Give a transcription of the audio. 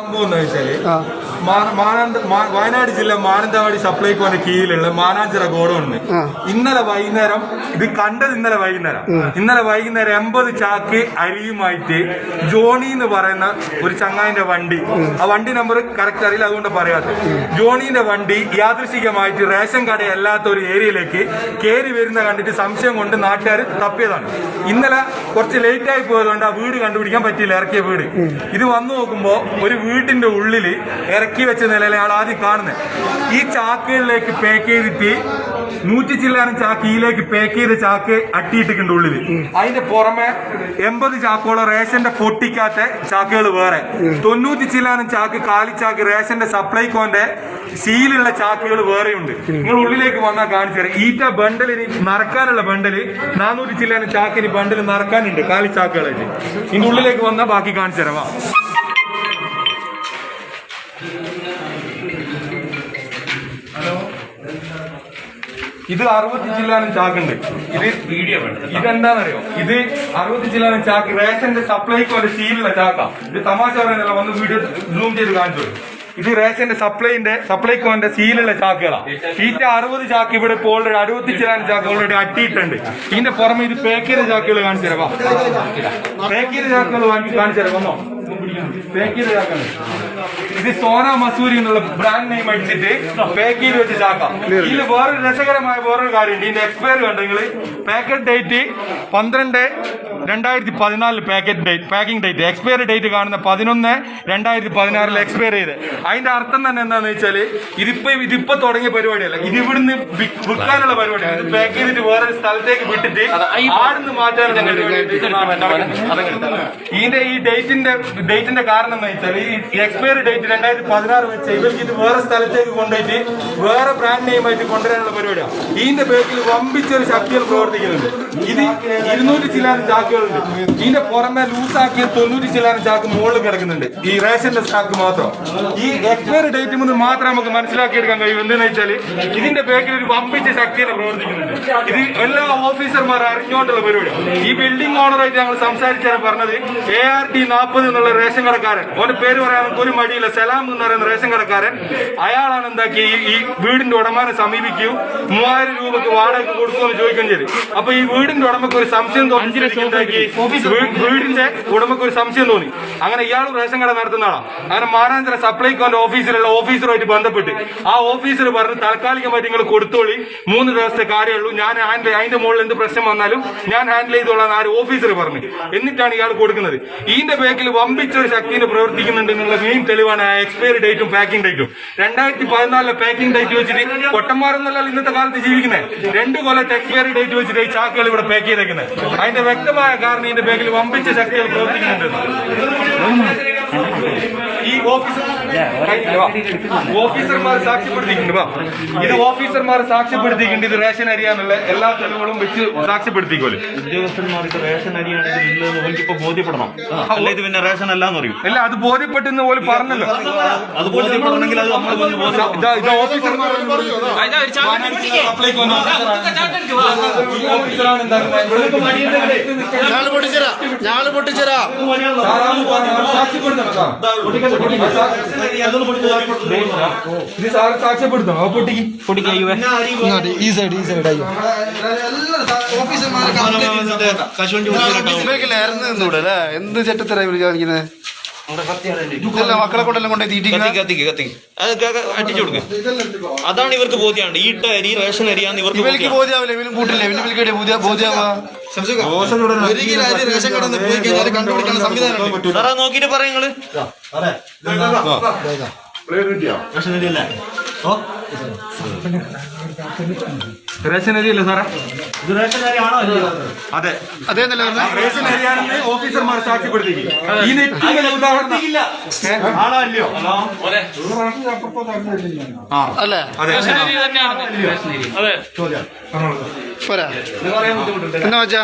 സംഭവം വെച്ചാൽ മാനന്ത വയനാട് ജില്ല മാനന്തവാടി സപ്ലൈക്കോന്റെ കീഴിലുള്ള മാനാഞ്ചിറ ഗോഡൌണിന്. ഇന്നലെ വൈകുന്നേരം ഇത് കണ്ടത് ഇന്നലെ വൈകുന്നേരം. ഇന്നലെ വൈകുന്നേരം എൺപത് ചാക്ക് അരിയുമായിട്ട് ജോണി എന്ന് പറയുന്ന ഒരു ചങ്ങായിന്റെ വണ്ടി. ആ വണ്ടി നമ്പർ കറക്റ്റ് അറിയില്ല അതുകൊണ്ട് പറയാത്ത. ജോണിന്റെ വണ്ടി യാദൃശികമായിട്ട് റേഷൻ കടയല്ലാത്ത ഒരു ഏരിയയിലേക്ക് കയറി വരുന്ന കണ്ടിട്ട് സംശയം കൊണ്ട് നാട്ടുകാർ തപ്പിയതാണ്. ഇന്നലെ കുറച്ച് ലേറ്റ് ആയി പോയതുകൊണ്ട് ആ വീട് കണ്ടുപിടിക്കാൻ പറ്റിയില്ല ഇറക്കിയ വീട്. ഇത് വന്നു നോക്കുമ്പോൾ ഒരു വീട്ടിന്റെ ഉള്ളിൽ ഇറക്കി വെച്ച നിലയിലെ ആൾ ആദ്യം കാണുന്നത് ഈ ചാക്കുകളിലേക്ക് പാക്ക് ചെയ്തിട്ട് നൂറ്റി ചില്ലാനം ചാക്ക് പാക്ക് ചെയ്ത ചാക്ക് അട്ടിയിട്ടിട്ടുണ്ട് ഉള്ളിൽ. അതിന്റെ പുറമെ എൺപത് ചാക്കോളം റേഷന്റെ പൊട്ടിക്കാത്ത ചാക്കുകൾ വേറെ. തൊണ്ണൂറ്റി ചില്ലാനം ചാക്ക് കാലിച്ചാക്ക് റേഷന്റെ സപ്ലൈകോന്റെ സീലുള്ള ചാക്കുകൾ വേറെയുണ്ട്. നിങ്ങൾ ഉള്ളിലേക്ക് വന്നാൽ കാണിച്ചു തരാം. ഈറ്റ ബണ്ടലിന് നറക്കാനുള്ള ബണ്ടൽ നാനൂറ്റി ചില്ലാനം ചാക്കിന് ബണ്ടൽ നറക്കാനുണ്ട് കാലിച്ചാക്കുകളായിട്ട് ഇതിന്റെ ഉള്ളിലേക്ക് വന്നാൽ ബാക്കി കാണിച്ചു തരാം. ഇത് അറുപത്തി ചില്ലാനും ചാക്കുണ്ട്. ഇത് ഇതെന്താണെന്നറിയോ ഇത് അറുപത്തി ചില്ലാനും ചാക്ക് റേഷന്റെ സപ്ലൈക്ക് ഒരു സീലുള്ള ചാക്കാ. ഇത് തമാശ പറയുന്നില്ല വന്ന് വീഡിയോ സൂം ചെയ്ത് കാണിച്ചു ഇത് റേഷന്റെ സപ്ലൈന്റെ സപ്ലൈക്കോന്റെ സീലുള്ള ചാക്കുകളാ. ഈറ്റ അറുപത് ചാക്ക് ഇവിടെ ഇപ്പോൾ ഓൾറെഡി അറുപത്തി ചില്ലാനും ചാക്ക് ഓൾറെഡി അട്ടിയിട്ടുണ്ട്. ഇതിന്റെ പുറമെ ഇത് പേക്കേജ് ചാക്കുകൾ കാണിച്ചു തരാം പേക്കേജ് ചാക്കുകൾ കാണിച്ചു തരാം വന്നോ. പാക്ക് ചെയ്ത ചാക്കാണ് ഇത് സോന മസൂരി എന്നുള്ള ബ്രാൻഡ് നെയിം അടിച്ചിട്ട് പാക്ക് ചെയ്ത് വെച്ച് ചാക്കാം ഇതിൽ വേറൊരു രസകരമായ വേറൊരു കാര്യമുണ്ട്. ഇതിന്റെ എക്സ്പയർ കണ്ടെങ്കിൽ പാക്കറ്റ് ഡേറ്റ് പന്ത്രണ്ട് രണ്ടായിരത്തി പതിനാലിൽ packet date packing date expiry date കാണുന്ന പതിനൊന്ന് രണ്ടായിരത്തി പതിനാറിൽ എക്സ്പയർ ചെയ്ത്. അതിന്റെ അർത്ഥം തന്നെ എന്താന്ന് വെച്ചാൽ ഇതിപ്പോ ഇതിപ്പോ തുടങ്ങിയ പരിപാടിയല്ല. ഇത് ഇവിടുന്ന് വിൽക്കാനുള്ള പരിപാടിയാണ്. ഇത് പാക്ക് ചെയ്തിട്ട് വേറെ സ്ഥലത്തേക്ക് വിട്ടിട്ട് ആടുന്ന് മാറ്റാനുള്ള പരിപാടി ഇതിന്റെ ഈ ഡേറ്റിന്റെ ഡേറ്റിന്റെ കാരണം എന്ന് വെച്ചാൽ ഈ എക്സ്പയറി ഡേറ്റ് രണ്ടായിരത്തി പതിനാറ് വെച്ച് ഇവർക്ക് ഇത് വേറെ സ്ഥലത്തേക്ക് കൊണ്ടുപോയിട്ട് വേറെ ബ്രാൻഡ് നെയ്മായിട്ട് കൊണ്ടുവരാനുള്ള പരിപാടിയാണ്. ഇതിന്റെ ബേക്കിൽ വമ്പിച്ചൊരു ശക്തികൾ പ്രവർത്തിക്കുന്നുണ്ട്. ഇത് ഇരുന്നൂറ്റി ചില്ലാനും ചാക്കുകളുണ്ട് ഇതിന്റെ പുറമെ ലൂസാക്കിയ തൊണ്ണൂറ്റി ചില്ലാനും ചാക്ക് മുകളിൽ കിടക്കുന്നുണ്ട്. ഈ റേഷന്റെ സ്റ്റാക്ക് മാത്രം. ഈ എക്സ്പയറി ഡേറ്റ് മുതൽ മാത്രം നമുക്ക് മനസ്സിലാക്കിയെടുക്കാൻ കഴിയും. എന്തെന്ന് വെച്ചാൽ ഇതിന്റെ ബേക്കിൽ ഒരു വമ്പിച്ച ശക്തിയാണ് പ്രവർത്തിക്കുന്നുണ്ട് ഇത് എല്ലാ ഓഫീസർമാർ അറിഞ്ഞുകൊണ്ടുള്ള പരിപാടി. ഈ ബിൽഡിംഗ് ഓണറായിട്ട് ഞങ്ങൾ സംസാരിച്ചാണ് പറഞ്ഞത് എ ആർ ടി നാൽപ്പത് എന്നുള്ള റേഷൻ കടക്കാരൻ. ഓന്റെ പേര് പറയാൻ ഒരു മടിയില്ല. സലാം എന്ന് പറയുന്ന റേഷൻ കടക്കാരൻ. അയാളാണ് എന്താക്കി ഈ- ഈ വീടിന്റെ ഉടമനെ സമീപിക്കുകയും മൂവായിരം രൂപക്ക് വാടക കൊടുക്കുമെന്ന് ചോദിക്കുകയും ചെയ്തു. അപ്പൊ ഈ വീടിന്റെ ഉടമക്ക് ഒരു സംശയം തോന്നി വീ- വീടിന്റെ ഉടമക്ക് ഒരു സംശയം തോന്നി. അങ്ങനെ ഇയാൾ റേഷൻ കട നടത്തുന്ന ആളാണ് അങ്ങനെ മാനാഞ്ചിറ സപ്ലൈകോന്റെ ഓഫീസിലുള്ള ഓഫീസറുമായിട്ട് ബന്ധപ്പെട്ട് ആ ഓഫീസർ പറഞ്ഞ് താൽക്കാലികമായിട്ട് നിങ്ങൾ കൊടുത്തോളി. മൂന്ന് ദിവസത്തെ കാര്യമുള്ളൂ ഞാൻ ഹാൻഡിൽ അതിന്റെ മുകളിൽ എന്ത് പ്രശ്നം വന്നാലും ഞാൻ ഹാൻഡിൽ ചെയ്തോളാം ആ ഓഫീസർ പറഞ്ഞു. എന്നിട്ടാണ് ഇയാൾ കൊടുക്കുന്നത്. ഇതിന്റെ ബാക്കിൽ വമ്പിച്ച ഒരു ശക്തിയിൽ പ്രവർത്തിക്കുന്നുണ്ട് എന്നുള്ള മെയിൻ തെളിവാണ് ആ എക്സ്പയറി ഡേറ്റും പാക്കിംഗ് ഡേറ്റും രണ്ടായിരത്തി പതിനാലിലെ പാക്കിംഗ് ഡേറ്റ് വെച്ചിട്ട് പൊട്ടന്മാരെന്നല്ല ഇന്നത്തെ കാലത്ത് ജീവിക്കുന്നത് രണ്ട് കൊല്ലത്തെ എക്സ്പയറി ഡേറ്റ് വെച്ചിട്ട് ഈ ചാക്കുകൾ ഇവിടെ പാക്ക് ചെയ്തേക്കുന്നത് അതിന്റെ വ്യക്തമായ കാരണം ഇതിന്റെ ബാക്കിൽ വമ്പിച്ച ശക്തികൾ പ്രവർത്തിക്കുന്നുണ്ട്. ഓഫീസർമാർ സാക്ഷ്യപ്പെടുത്തിയിട്ടുണ്ട് വാ. ഇത് ഓഫീസർമാർ സാക്ഷ്യപ്പെടുത്തിയിട്ടുണ്ട് ഇത് റേഷൻ അരിയാന്നുള്ള എല്ലാ തെളിവുകളും വെച്ച് സാക്ഷ്യപ്പെടുത്തിക്കോൽ ഉദ്യോഗസ്ഥന്മാർക്ക് റേഷൻ അരിയാണെങ്കിൽ ഇല്ലെന്ന് ബോധ്യപ്പെടണം അല്ല ഇത് പിന്നെ റേഷൻ അല്ലാന്ന് പറയും അല്ല അത് ബോധ്യപ്പെട്ടെന്ന് പോലും പറഞ്ഞല്ലോ അത് ബോധ്യപ്പെടണമെങ്കിൽ അത് നമ്മൾ ഇതാ- ഇതാ ഓഫീസർമാർ ഞാൾ പൊട്ടിച്ചരാ ഞാൾ പൊട്ടിച്ചരാ സാക്ഷ്യപ്പെടുത്തണം. ഇത് സാറ് സാക്ഷ്യപ്പെടുത്തണം അപ്പൊ പൊട്ടിക്ക് ഇങ്ങോട്ട് ഈ സൈഡ് ഈ സൈഡ് കശുവണ്ടി എന്ത് ചെറ്റത്തര ഇവർ കാണിക്കുന്നത് ഇതല്ല മക്കളെ കൊണ്ടെല്ലാം കൊണ്ടേ തീറ്റിക്കുന്നത് കത്തിക്ക് കത്തിക്ക് അത് അടിച്ചു കൊടുക്ക്. അതാണ് ഇവർക്ക് ബോധ്യാണ്ട് ഈ ഇട്ട അരി റേഷൻ അരിയാന്ന് ഇവർക്ക് ഇവർക്ക് ബോധ്യം ബോധ്യാവില്ല ഇവരും കൂട്ടില്ല. ഇവന് വിളിക്കട്ടെ ബോധ്യ ബോധ്യാവാ. സാറാ നോക്കിട്ട് പറയാ നിങ്ങൾ. റേഷൻ അരിയല്ലേ? ഓ റേഷൻ അരിയല്ലേ സാറേ? ഇത് റേഷൻ അരിയാണോ അതെ. അതേ നല്ല റേഷൻ അരിയാണെന്ന് ഓഫീസർമാർ സാക്ഷ്യപ്പെടുത്തിക്കും ഈ ഏറ്റവും വലിയ ഉദാഹരണം ആണോ അല്ലയോ ആ. അല്ലേ? എന്നാ വെച്ചാ?